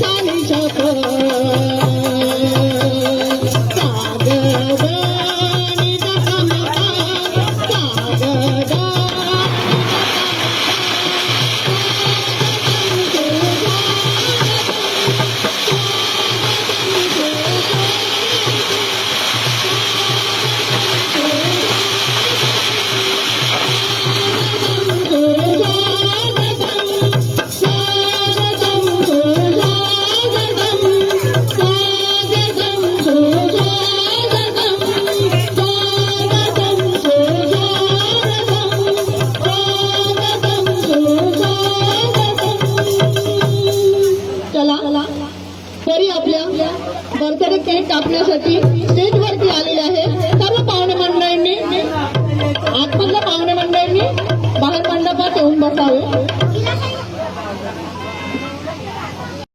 জানি যখন तरी आपल्या बर्थडे केक कापण्यासाठी स्टेजवरती आलेले आहे. सर्व पाहुणे मंडळींनी आतमधल्या पाहुणे मंडळींनी बाहेर मंडपात येऊन बसावे.